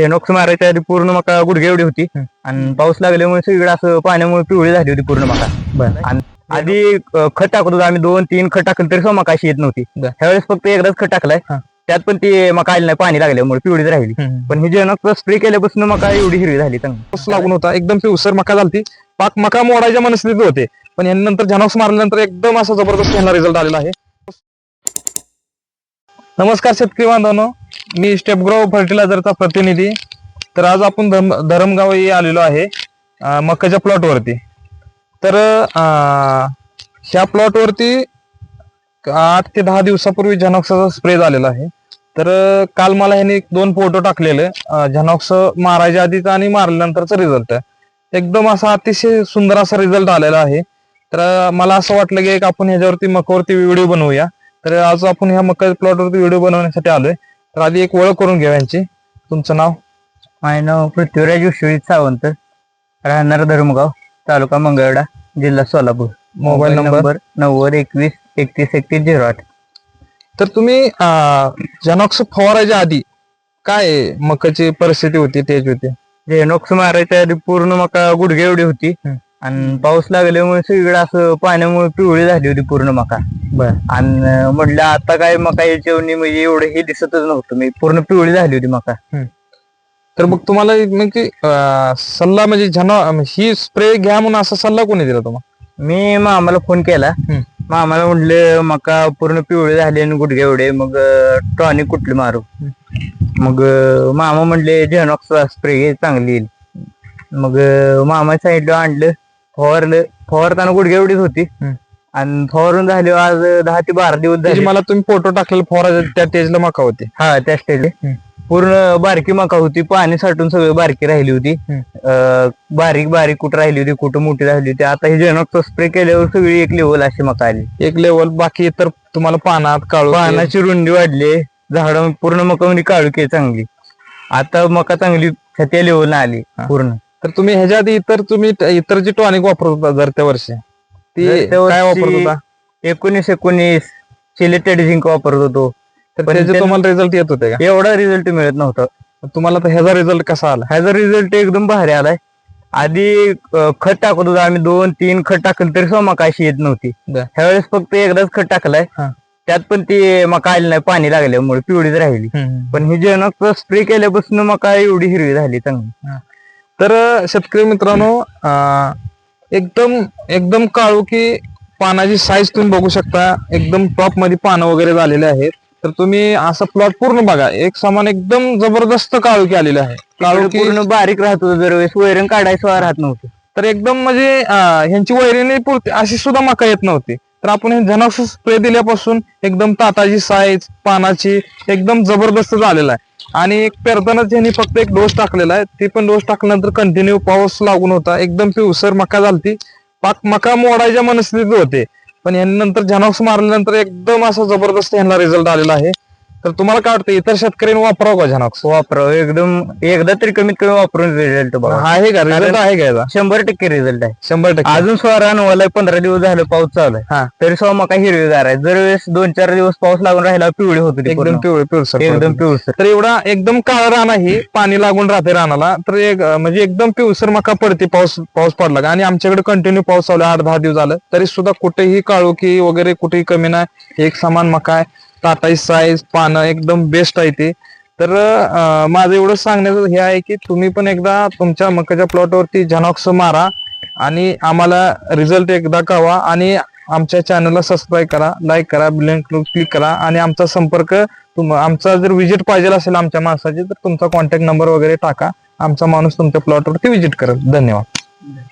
झेनॉक्स मारायच्या आधी पूर्ण मका गुडघे एवढी होती. आणि पाऊस लागल्यामुळे सगळीकडे असं पाण्यामुळे पिवळी झाली होती पूर्ण मका. आणि आधी अ, खत टाकत होतो आम्ही. दोन तीन खत टाकलं तरी सुद्धा मका अशी येत नव्हती. बरं. ह्यावेळेस फक्त एकदाच खत टाकलाय. हा. त्यात पण ती मका आली नाही. पाणी लागल्यामुळे पिवळीच राहिली. पण ही जेनॉक्स स्प्रे केल्यापासून मका एवढी हिरवी झाली. चांगली. पाऊस लागून होता. एकदम पिवसर मका झालती. पाक मका मोडायच्या मनस्थितीत होते. पण यानंतर जनॉक्स मारल्यानंतर एकदम असा जबरदस्त यांना रिझल्ट आलेला आहे. नमस्कार शेतकरी बांधवांनो. मी स्टेपग्रो फर्टिलायझरचा प्रतिनिधी. तर आज आपण धर्म धरमगाव येथे आलेलो आहे मक्काच्या मकाच्या प्लॉटवरती तर ह्या प्लॉटवरती आठ ते दहा दिवसापूर्वी झनॉक्साचा स्प्रे झालेला आहे. तर काल मला ह्याने एक दोन फोटो टाकलेले झनॉक्स मारायच्या आधीचा आणि मारल्यानंतरचा रिझल्ट एकदम असा अतिशय सुंदर असा रिझल्ट आलेला आहे. तर मला असं वाटलं की एक आपण ह्याच्यावरती मकावरती व्हिडिओ बनवूया. तर आज आपण ह्या मका प्लॉटवरती व्हिडिओ बनवण्यासाठी आलोय. तर आधी एक ओळख करून घेऊ यांची. तुमचं नाव? माझं नाव पृथ्वीराज विश्वजित सावंत राहणार धर्मगाव तालुका मंगळवेढा जिल्हा सोलापूर. Mobile number? नव्वद एकवीस एकतीस एकतीस झिरो आठ. तर तुम्ही जनॉक्स फवारायच्या आधी काय मकाची परिस्थिती होती तेज होती? झेनॉक्स मारायच्या आधी पूर्ण मका गुडघे एवढी होती. आणि पाऊस लागल्यामुळे सगळीकडे असं पाण्यामुळे पिवळी झाली होती पूर्ण मका. बर. आणि म्हटलं आता काय मका याच्यावरनी म्हणजे एवढं हे दिसतच नव्हतं. मी पूर्ण पिवळी झाली होती मका. तर मग तुम्हाला म्हणजे अं, सल्ला म्हणजे जन ही स्प्रे घ्या म्हणून असा सल्ला कोणी दिला तुम्हाला? मी मामाला फोन केला. हम्म. मामाला म्हटलं मका पूर्ण पिवळी झाली आणि गुडघे एवढे मग टॉनिक कुठली मारू. मग अं, मामा म्हणले झेनॉक्स स्प्रे घे चांगली येईल. मग अं, मामा सांगितलं आणलं. फवारलं फवारताना गुडघे एवढीच होती. आणि फवारून झाले आज दहा ते बारा दिवस त्याची झाले मला तुम्ही फोटो टाकलेला फवाराच्या त्या तेजला मका होती. हा त्या स्टेजला. पूर्ण बारकी मका होती पाणी साठून सगळी बारकी राहिली होती. हम्म. अं, बारीक बारीक कुठं राहिली होती कुठं मोठी राहिली होती. आता हे जेनॉक्स स्प्रे केल्यावर सगळी एक लेवल अशी मका आली. एक लेवल बाकी इतर तुम्हाला पानात काळू पानाची रुंदी वाढली झाड पूर्ण मका म्हणजे काळुकी आहे चांगली. आता मका चांगली त्या लेवल आली. पूर्ण. तर तुम्ही ह्याच्या आधी इतर तुम्ही इतर जी टॉनिक वापरत होता दर त्या वर्षी. ती काय वापरत होता? एकोणीस एकोणीस सिलेटेड झिंक वापरत होतो. तर त्याचे तुम्हाला रिझल्ट येत होते का? एवढा रिझल्ट मिळत नव्हता. तुम्हाला तर ह्याचा रिझल्ट कसा आला? ह्याचा रिझल्ट एकदम भारी आलाय. आधी खत टाकत होतो आम्ही दोन तीन खत टाकलं तरी सुद्धा मका अशी येत नव्हती. ह्यावेळेस फक्त एकदाच खत टाकलाय. त्यात पण ती मका आली नाही पाणी लागल्यामुळे पिवळीच राहिली. पण ही जेनॉक्स स्प्रे केल्यापासून मका एवढी हिरवी झाली चांगली. तर शेतकरी मित्रांनो एकदम एकदम काळू की पानाची साईज तुम्ही बघू शकता. एकदम टॉपमध्ये पानं वगैरे झालेले आहेत. तर तुम्ही असा प्लॉट पूर्ण बघा. एक समान एकदम जबरदस्त काळुकी आलेले आहे. काळुकी पूर्ण बारीक राहत होतं दरवेळेस. वैरण काढायचं राहत नव्हतं. तर एकदम म्हणजे ह्यांची वैरिणी पुरती अशी सुद्धा मका येत नव्हती. तर आपण हे झनॉक्स स्प्रे दिल्यापासून एकदम ताताची साईज पानाची एकदम जबरदस्त झालेला आहे. आणि एक पेरतानाच ह्यांनी फक्त एक डोस टाकलेला आहे. ते पण डोस टाकल्यानंतर कंटिन्यू पाऊस लागून होता. एकदम पिवसर मका झालती. पाक मका मोडायच्या मनस्थितीत होते. पण यांनी नंतर झनॉक्स मारल्यानंतर एकदम असा जबरदस्त ह्यांना रिझल्ट आलेला आहे. तर तुम्हाला काय वाटतं इतर शेतकऱ्यांनी वापरावं का झनॉक्स? वापरावं. एकदम एकदा तरी कमीत कमी वापरून रिझल्ट बघा. आहे का? रिझल्ट आहे का याचा? शंभर टक्के रिझल्ट आहे. शंभर टक्के. अजून स्वरा नवाला पंधरा दिवस झालं पाऊस चालू आहे. हा. तरी सुद्धा मका हिरवीगार आहे. जर वेळेस दोन चार दिवस पाऊस लागून राहिला पिवळी होत होती एकदम. पिवळे पिवसर एकदम पिवळसर तर एवढा एकदम काळा रान आहे पाणी लागून राहते रानाला तर एक अं, म्हणजे एकदम पिवसर मका पडते पाऊस पाऊस पडला का? आणि आमच्याकडे कंटिन्यू पाऊस चालू आहे, आठ दहा दिवस झालं. तरी सुद्धा कुठेही काळोखी वगैरे कुठेही कमी नाही. एक समान मका आहे. टाटा साईज पानं एकदम बेस्ट आहे ते. तर माझं एवढं सांगण्याचं हे आहे की तुम्ही पण एकदा तुमच्या मकाच्या प्लॉटवरती झनॉक्स मारा आणि आम्हाला रिझल्ट एकदा कळवा आणि आमच्या चॅनलला सबस्क्राईब करा लाईक करा बिलिंग क्लिक करा आणि आमचा संपर्क तुम आमचा जर व्हिजिट पाहिजे असेल आमच्या माणसाची तर तुमचा कॉन्टॅक्ट नंबर वगैरे टाका. आमचा माणूस तुमच्या प्लॉटवरती व्हिजिट करेल. धन्यवाद.